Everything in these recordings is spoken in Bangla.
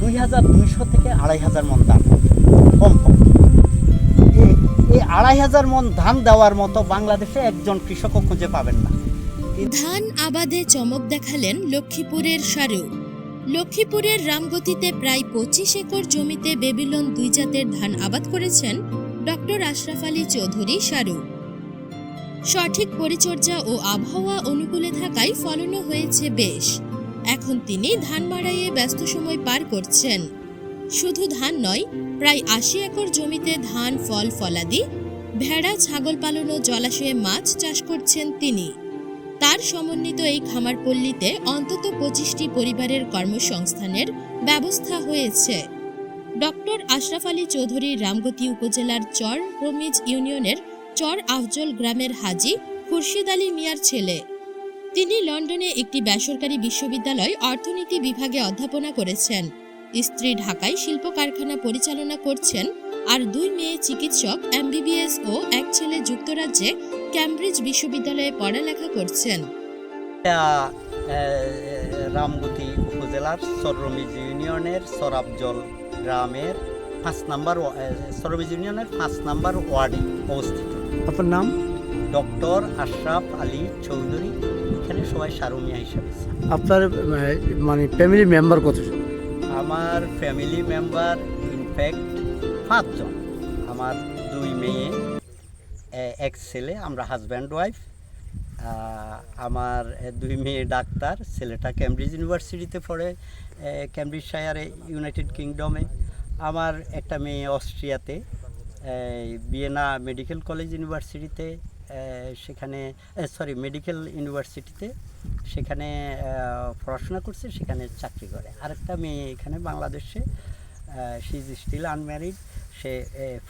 দুই হাজার দুইশো থেকে আড়াই হাজার মন ধান কম এই আড়াই হাজার মন ধান দেওয়ার মতো বাংলাদেশে একজন কৃষকও খুঁজে পাবেন না। ধান আবাদে চমক দেখালেন লক্ষ্মীপুরের সারু। লক্ষ্মীপুরের রামগতিতে প্রায় পঁচিশ একর জমিতে বেবিলন দুই জাতের ধান আবাদ করেছেন ডক্টর আশরাফ আলী চৌধুরী সারু। সঠিক পরিচর্যা ও আবহাওয়া অনুকূলে থাকায় ফলনও হয়েছে বেশ। এখন তিনি ধান মাড়াইয়ে ব্যস্ত সময় পার করছেন। শুধু ধান নয়, প্রায় আশি একর জমিতে ধান, ফল, ফলাদি, ভেড়া, ছাগল পালন ও জলাশয়ে মাছ চাষ করছেন তিনি। তার সমন্বিত এই খামারপল্লীতে অন্তত পঁচিশটি পরিবারের কর্মসংস্থানের ব্যবস্থা হয়েছে। ডক্টর আশরাফ আলী চৌধুরী রামগতি উপজেলার চর রমিজ ইউনিয়নের চর আফজল গ্রামের হাজি খুরশিদ আলী মিয়ার ছেলে। তিনি লন্ডনে একটি বেসরকারি বিশ্ববিদ্যালয় অর্থনীতি বিভাগে অধ্যাপনা করেছেন। স্ত্রী ঢাকায় শিল্প কারখানা পরিচালনা করছেন আর দুই মেয়ে চিকিৎসক এমবিবিএস ও এক ছেলে যুক্তরাজ্যে ক্যামব্রিজ বিশ্ববিদ্যালয়ে পড়ালেখা করছেন। রামগতি উপজেলার সররমিজ ইউনিয়নের সরাবজল গ্রামের পাঁচ নাম্বার সররমিজ ইউনিয়নের পাঁচ নাম্বার ওয়ার্ডে অবস্থিত। আপনার নাম? ডক্টর আশরাফ আলী চৌধুরী এখানে সবাই সারুমিয়া হিসেবে। আপনার মানে ফ্যামিলি মেম্বার কতজন আমার ফ্যামিলি মেম্বার ইনফ্যাক্ট পাঁচজন। আমার দুই মেয়ে এক ছেলে আমরা হাজব্যান্ড ওয়াইফ আমার দুই মেয়ে ডাক্তার ছেলেটা ক্যামব্রিজ ইউনিভার্সিটিতে পড়ে ক্যামব্রিজ শায়ারে ইউনাইটেড কিংডমে আমার একটা মেয়ে অস্ট্রিয়াতে বিয়েনা মেডিকেল কলেজ ইউনিভার্সিটিতে সেখানে সরি মেডিকেল ইউনিভার্সিটিতে সেখানে পড়াশোনা করছে, সেখানে চাকরি করে। আরেকটা মেয়ে এখানে বাংলাদেশে শি ইজ স্টিল আনম্যারিড সে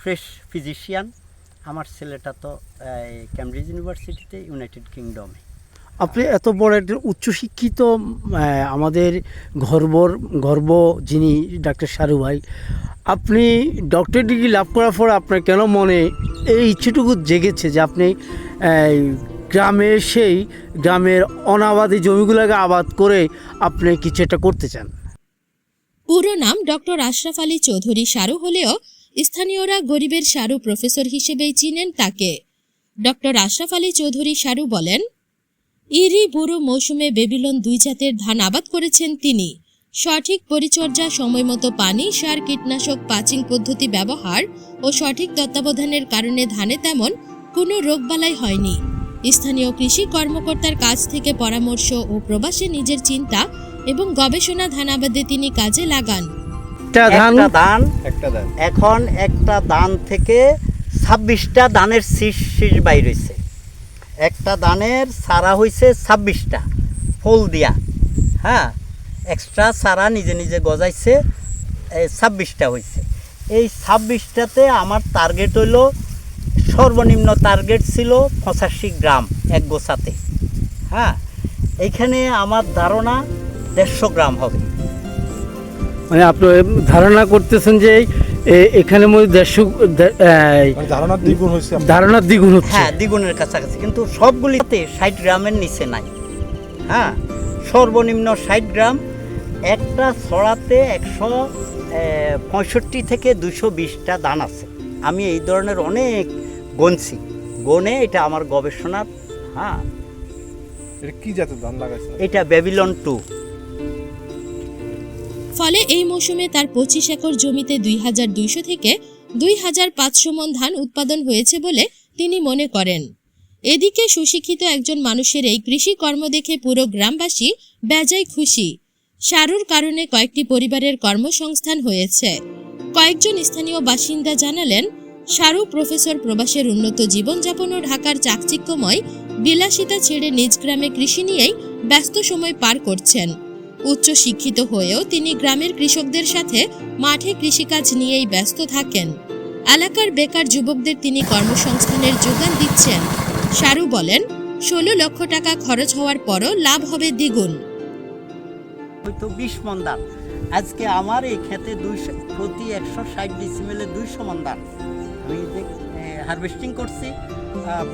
ফ্রেশ ফিজিশিয়ান আমার ছেলেটা তো ক্যামব্রিজ ইউনিভার্সিটিতে ইউনাইটেড কিংডমে আপনি এত বড় একটা উচ্চশিক্ষিত আমাদের গর্বর, গর্ব যিনি ডাক্তার সারু ভাই, আপনি ডক্টর ডিগ্রি লাভ করার পর আপনার কেন মনে এই ইচ্ছেটুকু জেগেছে যে আপনি এই, গ্রামে সেই গ্রামের অনাবাদী জমিগুলোকে আবাদ করে আপনি কিছু একটা করতে চান। পুরো নাম ডক্টর আশরাফ আলী চৌধুরী সারু হলেও স্থানীয়রা গরিবের সারু প্রফেসর হিসেবেই চিনেন তাকে। ডক্টর আশরাফ আলী চৌধুরী সারু বলেন ইরি বুড়ো মৌসুমে বেবিলন দুই জাতের ধান আবাদ করেছেন তিনি। সঠিক পরিচর্যা সময়মতো পানি সার কীটনাশক পাচিং পদ্ধতি ব্যবহার ও সঠিক তত্ত্বাবধানের কারণে ধানে তেমন কোনো রোগবালাই হয়নি। স্থানীয় কৃষি কর্মকর্তার কাছ থেকে পরামর্শ ও প্রবাসে নিজের চিন্তা এবং গবেষণা ধান আবাদে তিনি কাজে লাগান। একটা ধান? এখন একটা দান থেকে ছাব্বিশটা দানের শীষ শীষ বাইর হয়েছে একটা দানের সারা হয়েছে ছাব্বিশটা ফুল দিয়া। হ্যাঁ? এক্সট্রা সারা নিজে নিজে গজাইছে ছাব্বিশটা হয়েছে এই ছাব্বিশটাতে আমার টার্গেট হইল সর্বনিম্ন টার্গেট ছিল পঁচাশি গ্রাম এক গোছাতে। হ্যাঁ এইখানে আমার ধারণা দেড়শো গ্রাম হবে। মানে আপনি ধারণা করতেছেন যে এখানে মধ্যে দেড়শো মানে ধারণার দ্বিগুণ হয়েছে আপনার। ধারণার দ্বিগুণ হচ্ছে। হ্যাঁ দ্বিগুণের কাছাকাছি কিন্তু সবগুলিতে ষাট গ্রামের নিচে নাই। হ্যাঁ সর্বনিম্ন ষাট গ্রাম একটা ছড়াতে একশো পঁয়ষট্টি থেকে দুশো বিশটা দান আছে। আমি এই ধরনের অনেক গনছি গনে এটা আমার গবেষণার হ্যাঁ। এটা কি জাতের ধান লাগাইছে এটা বেবিলন টু ফলে এই মৌসুমে তার পঁচিশ একর জমিতে দুই হাজার দুইশো থেকে দুই হাজার পাঁচশো মন ধান উৎপাদন হয়েছে বলে তিনি মনে করেন। এদিকে সুশিক্ষিত একজন মানুষের এই কৃষি কর্ম দেখে পুরো গ্রামবাসী বেজায় খুশি। সারুর কারণে কয়েকটি পরিবারের কর্মসংস্থান হয়েছে। কয়েকজন স্থানীয় বাসিন্দা জানালেন, সারু প্রফেসর প্রবাসের উন্নত জীবনযাপন ও ঢাকার চাকচিক্যময় বিলাসিতা ছেড়ে নিজ গ্রামে কৃষি নিয়েই ব্যস্ত সময় পার করছেন। উচ্চ শিক্ষিত হয়েও তিনি গ্রামের কৃষকদের সাথে মাঠে কৃষিকাজ নিয়েই ব্যস্ত থাকেন। এলাকার বেকার যুবকদের তিনি কর্মসংস্থানের যোগান দিচ্ছেন। সারু বলেন, ষোলো লক্ষ টাকা খরচ হওয়ার পরও লাভ হবে দ্বিগুণ। হয়তো বিশ মন ধান আজকে আমার এই ক্ষেতে দুইশো, প্রতি একশো ষাট ডিসিমেলে দুইশো মন ধান আমি হারভেস্টিং করছি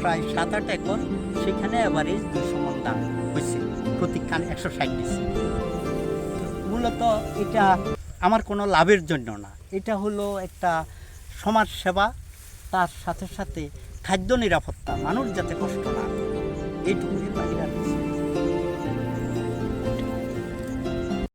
প্রায় সাত আট একর, সেখানে অ্যাভারেজ দুশো মন ধান হয়েছে প্রতি কান একশো ষাট ডিসিমেল মূলত এটা আমার কোনো লাভের জন্য না। এটা হলো একটা সমাজ সেবা, তার সাথে সাথে খাদ্য নিরাপত্তা, মানুষ যাতে কষ্ট না এইটুকু বাইরে।